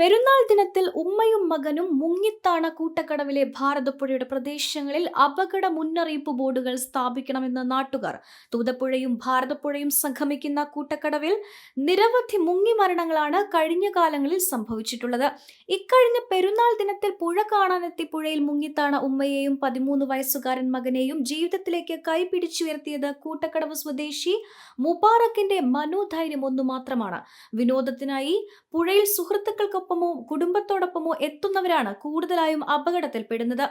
പെരുന്നാൾ ദിനത്തിൽ ഉമ്മയും മകനും മുങ്ങിത്താണ കൂട്ടക്കടവിലെ ഭാരതപ്പുഴയുടെ പ്രദേശങ്ങളിൽ അപകട മുന്നറിയിപ്പ് ബോർഡുകൾ സ്ഥാപിക്കണമെന്ന് നാട്ടുകാർ. തൂതപ്പുഴയും ഭാരതപ്പുഴയും സംഗമിക്കുന്ന കൂട്ടക്കടവിൽ നിരവധി മുങ്ങി മരണങ്ങളാണ് കഴിഞ്ഞ കാലങ്ങളിൽ സംഭവിച്ചിട്ടുള്ളത്. ഇക്കഴിഞ്ഞ പെരുന്നാൾ ദിനത്തിൽ പുഴ കാണാനെത്തി പുഴയിൽ മുങ്ങിത്താണ ഉമ്മയെയും പതിമൂന്ന് വയസ്സുകാരൻ മകനെയും ജീവിതത്തിലേക്ക് കൈപിടിച്ചുയർത്തിയത് കൂട്ടക്കടവ് സ്വദേശി മുബാറക്കിന്റെ മനോധൈര്യം ഒന്നു മാത്രമാണ്. വിനോദത്തിനായി പുഴയിൽ സുഹൃത്തുക്കൾക്കൊപ്പമോ കുടുംബത്തോടൊപ്പമോ എത്തുന്നവരാണ് കൂടുതലായും അപകടത്തിൽപ്പെടുന്നത്.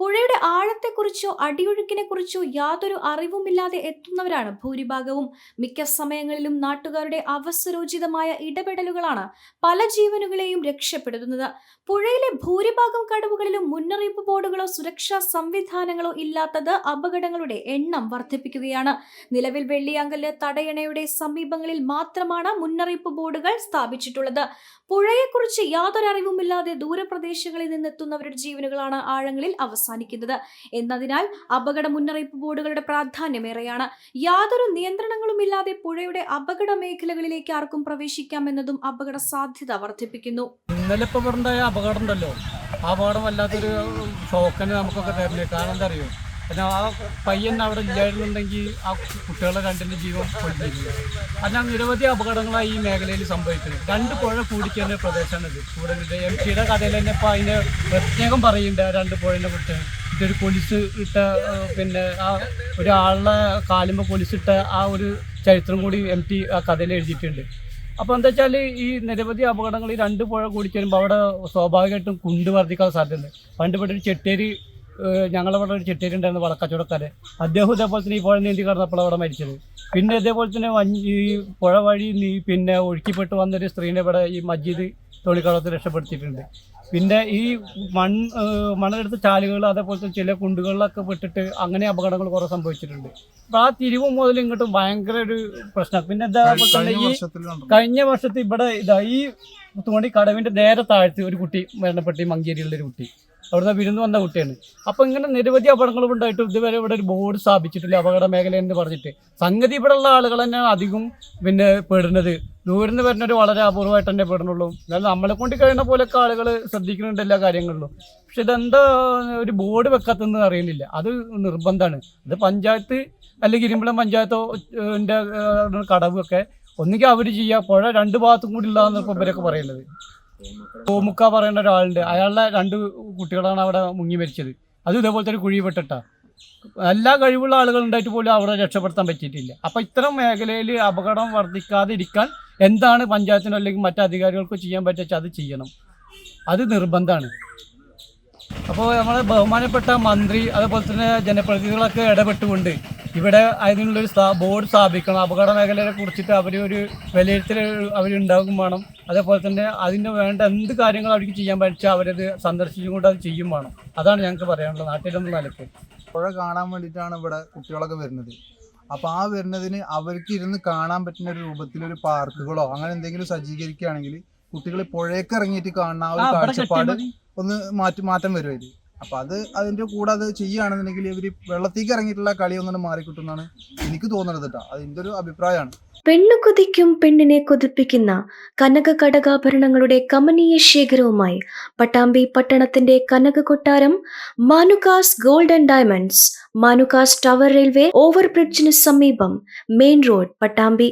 പുഴയുടെ ആഴത്തെക്കുറിച്ചോ അടിയൊഴുക്കിനെ കുറിച്ചോ യാതൊരു അറിവുമില്ലാതെ എത്തുന്നവരാണ് ഭൂരിഭാഗവും. മിക്ക സമയങ്ങളിലും നാട്ടുകാരുടെ അവസരോചിതമായ ഇടപെടലുകളാണ് പല ജീവനുകളെയും രക്ഷപ്പെടുത്തുന്നത്. പുഴയിലെ ഭൂരിഭാഗം കടവുകളിലും മുന്നറിയിപ്പ് ബോർഡുകളോ സുരക്ഷാ സംവിധാനങ്ങളോ ഇല്ലാത്തത് അപകടങ്ങളുടെ എണ്ണം വർദ്ധിപ്പിക്കുകയാണ്. നിലവിൽ വെള്ളിയാങ്കൽ തടയണയുടെ സമീപങ്ങളിൽ മാത്രമാണ് മുന്നറിയിപ്പ് ബോർഡുകൾ സ്ഥാപിച്ചിട്ടുള്ളത്. പുഴയെക്കുറിച്ച് യാതൊരു അറിവുമില്ലാതെ ദൂരപ്രദേശങ്ങളിൽ നിന്നെത്തുന്നവരുടെ ജീവനുകളാണ് ആഴങ്ങളിൽ അവസാനിക്കുന്നത്. എന്നതിനാൽ അപകട മുന്നറിയിപ്പ് ബോർഡുകളുടെ പ്രാധാന്യമേറെയാണ്. യാതൊരു നിയന്ത്രണങ്ങളുമില്ലാതെ പുഴയുടെ അപകട മേഖലകളിലേക്ക് ആർക്കും പ്രവേശിക്കാമെന്നതും അപകട സാധ്യത വർദ്ധിപ്പിക്കുന്നു. ഇന്നലെ ഇപ്പോൾ അപകടം ഉണ്ടല്ലോ. അപകടം വല്ലാത്തൊരു ഷോക്കന്നെ നമുക്കൊക്കെ തരുന്നത് കാരണം എന്താ അറിയോ? പിന്നെ ആ പയ്യൻ അവിടെ ഇല്ലായിരുന്നുണ്ടെങ്കിൽ ആ കുട്ടികളെ രണ്ടിന്റെ ജീവൻ കൊണ്ടിരിക്കില്ല അതിനാൽ നിരവധി അപകടങ്ങളായി ഈ മേഖലയിൽ സംഭവിക്കുന്നത്. രണ്ട് പുഴ കൂടിക്കുന്ന പ്രദേശമാണിത്. കൂടുതലുണ്ട് എം പിയുടെ കഥയിൽ തന്നെ ഇപ്പോൾ അതിന് പ്രത്യേകം പറയുന്നുണ്ട് ആ രണ്ട് പുഴേനെ കുറിച്ച്. ഇതൊരു പോലീസ് ഇട്ട പിന്നെ ആ ഒരാളുടെ കാലുമ്പോൾ ഇട്ട ആ ഒരു ചരിത്രം കൂടി എം ടി ആ കഥയിൽ എഴുതിയിട്ടുണ്ട്. അപ്പോൾ എന്താ വെച്ചാൽ ഈ നിരവധി അപകടങ്ങൾ ഈ രണ്ട് പുഴ കൂടിച്ചേരുമ്പോൾ അവിടെ സ്വാഭാവികമായിട്ടും കുണ്ട് വർദ്ധിക്കാൻ സാധ്യതയുണ്ട്. പണ്ട് ഒരു ചെട്ടേരി ഞങ്ങളവിടെ ഒരു ചിട്ടയിലുണ്ടായിരുന്നു വളക്കച്ചവടക്കാര്. വളക്കച്ചവടക്കാരൻ അദ്ദേഹം ഇതേപോലെ തന്നെ ഈ പുഴ നീന്തി കടന്നപ്പോൾ അവിടെ മരിച്ചത്. പിന്നെ ഇതേപോലെ തന്നെ ഈ പുഴ വഴി നീ പിന്നെ ഒഴുക്കിപ്പെട്ട് വന്നൊരു സ്ത്രീനെ ഇവിടെ ഈ മജീദ് തോണിക്കടത്ത് രക്ഷപ്പെടുത്തിയിട്ടുണ്ട്. പിന്നെ ഈ മൺ മണലെടുത്ത ചാലുകൾ അതേപോലത്തെ ചില കുണ്ടുകളിലൊക്കെ വിട്ടിട്ട് അങ്ങനെ അപകടങ്ങൾ കുറേ സംഭവിച്ചിട്ടുണ്ട്. അപ്പോൾ ആ തിരിവ് മുതൽ ഇങ്ങോട്ടും ഭയങ്കര ഒരു പ്രശ്നം. പിന്നെ ഇതേപോലെ തന്നെ കഴിഞ്ഞ ഈ വർഷത്തിൽ കഴിഞ്ഞ വർഷത്തെ ഇവിടെ ഇതാ ഈ തോണി കടവിന്റെ നേരെ താഴ്ത്തി ഒരു കുട്ടി മരണപ്പെട്ടി മങ്കേരിയുള്ള ഒരു കുട്ടി. അവിടുന്ന് വിരുന്ന് വന്ന കുട്ടിയാണ്. അപ്പൊ ഇങ്ങനെ നിരവധി അപകടങ്ങളും ഉണ്ടായിട്ട്. ഇതുവരെ ഇവിടെ ഒരു ബോർഡ് സ്ഥാപിച്ചിട്ടില്ല അപകട മേഖല എന്ന് പറഞ്ഞിട്ട്. സംഗതി ഇവിടെ ഉള്ള ആളുകൾ തന്നെ അധികം പിന്നെ പെടുന്നത്. ദൂരെ വരുന്നവർ വളരെ അപൂർവമായിട്ട് തന്നെ പെടുന്നുള്ളൂ. എന്നാലും നമ്മളെ കൊണ്ട് കഴിയുന്ന പോലൊക്കെ ആളുകൾ ശ്രദ്ധിക്കുന്നുണ്ട് എല്ലാ കാര്യങ്ങളിലും. പക്ഷെ ഇതെന്താ ഒരു ബോർഡ് വെക്കാത്തെന്ന് അറിയുന്നില്ല. അത് നിർബന്ധമാണ്. അത് പഞ്ചായത്ത് അല്ലെങ്കിൽ ഇരുമ്പളം പഞ്ചായത്തോ കടവൊക്കെ ഒന്നുകിൽ അവർ ചെയ്യുക പുഴ രണ്ട് ഭാഗത്തും കൂടി ഉള്ളതെന്ന് ഇവരൊക്കെ പറയുന്നത്. കോമുക്ക പറയുന്ന ഒരാളുണ്ട്. അയാളുടെ രണ്ട് കുട്ടികളാണ് അവിടെ മുങ്ങി മരിച്ചത്. അത് ഇതേപോലത്തെ ഒരു കുഴി പെട്ടിട്ടാ എല്ലാ കഴിവുള്ള ആളുകൾ ഉണ്ടായിട്ട് പോലും അവിടെ രക്ഷപ്പെടുത്താൻ പറ്റിയിട്ടില്ല. അപ്പം ഇത്തരം മേഖലയിൽ അപകടം വർദ്ധിക്കാതെ ഇരിക്കാൻ എന്താണ് പഞ്ചായത്തിനോ അല്ലെങ്കിൽ മറ്റു അധികാരികൾക്കോ ചെയ്യാൻ പറ്റുക അത് ചെയ്യണം. അത് നിർബന്ധമാണ്. അപ്പോൾ നമ്മളെ ബഹുമാനപ്പെട്ട മന്ത്രി അതുപോലെ തന്നെ ജനപ്രതിനിധികളൊക്കെ ഇടപെട്ടുകൊണ്ട് ഇവിടെ അതിനുള്ളൊരു ബോർഡ് സ്ഥാപിക്കണം. അപകട മേഖലയെ കുറിച്ചിട്ട് അവർ ഒരു വിലയിരുത്തൽ അവരുണ്ടാകും വേണം. അതേപോലെ തന്നെ അതിന് വേണ്ട എന്ത് കാര്യങ്ങൾ അവർക്ക് ചെയ്യാൻ പറ്റുക അവരത് സന്ദർശിച്ചുകൊണ്ട് അത് ചെയ്യും വേണം. അതാണ് ഞങ്ങൾക്ക് പറയാനുള്ളത് നാട്ടിലെന്ന നിലയ്ക്ക് പുഴ കാണാൻ വേണ്ടിയിട്ടാണ് ഇവിടെ കുട്ടികളൊക്കെ വരുന്നത്. അപ്പോൾ ആ വരുന്നതിന് അവർക്ക് ഇരുന്ന് കാണാൻ പറ്റുന്ന ഒരു രൂപത്തിൽ ഒരു പാർക്കുകളോ അങ്ങനെ എന്തെങ്കിലും സജ്ജീകരിക്കുകയാണെങ്കിൽ കുട്ടികൾ പുഴയൊക്കെ ഇറങ്ങിയിട്ട് കാണുന്ന ആ ഒരു കാഴ്ചപ്പാട് ഒന്ന് മാറ്റി മാറ്റം വരും അതിൽ അപ്പോൾ അത് അതിന്റെ കൂടെ അത് ചെയ്യുകയാണെന്നുണ്ടെങ്കിൽ ഇവർ വെള്ളത്തേക്ക് ഇറങ്ങിയിട്ടുള്ള കളി ഒന്നും മാറിക്കിട്ടുമെന്നാണ് എനിക്ക് തോന്നുന്നത് കേട്ടോ. അത് ഒരു അഭിപ്രായമാണ്. പെണ്ണു കൊതിക്കും പെണ്ണിനെ കൊതിപ്പിക്കുന്ന കനക കടകാഭരണങ്ങളുടെ കമനീയ ശേഖരവുമായി പട്ടാമ്പി പട്ടണത്തിന്റെ കനക കൊട്ടാരം Manukas gold and diamonds Manukas tower railway ഓവർബ്രിഡ്ജിന് സമീപം മെയിൻ റോഡ് പട്ടാമ്പി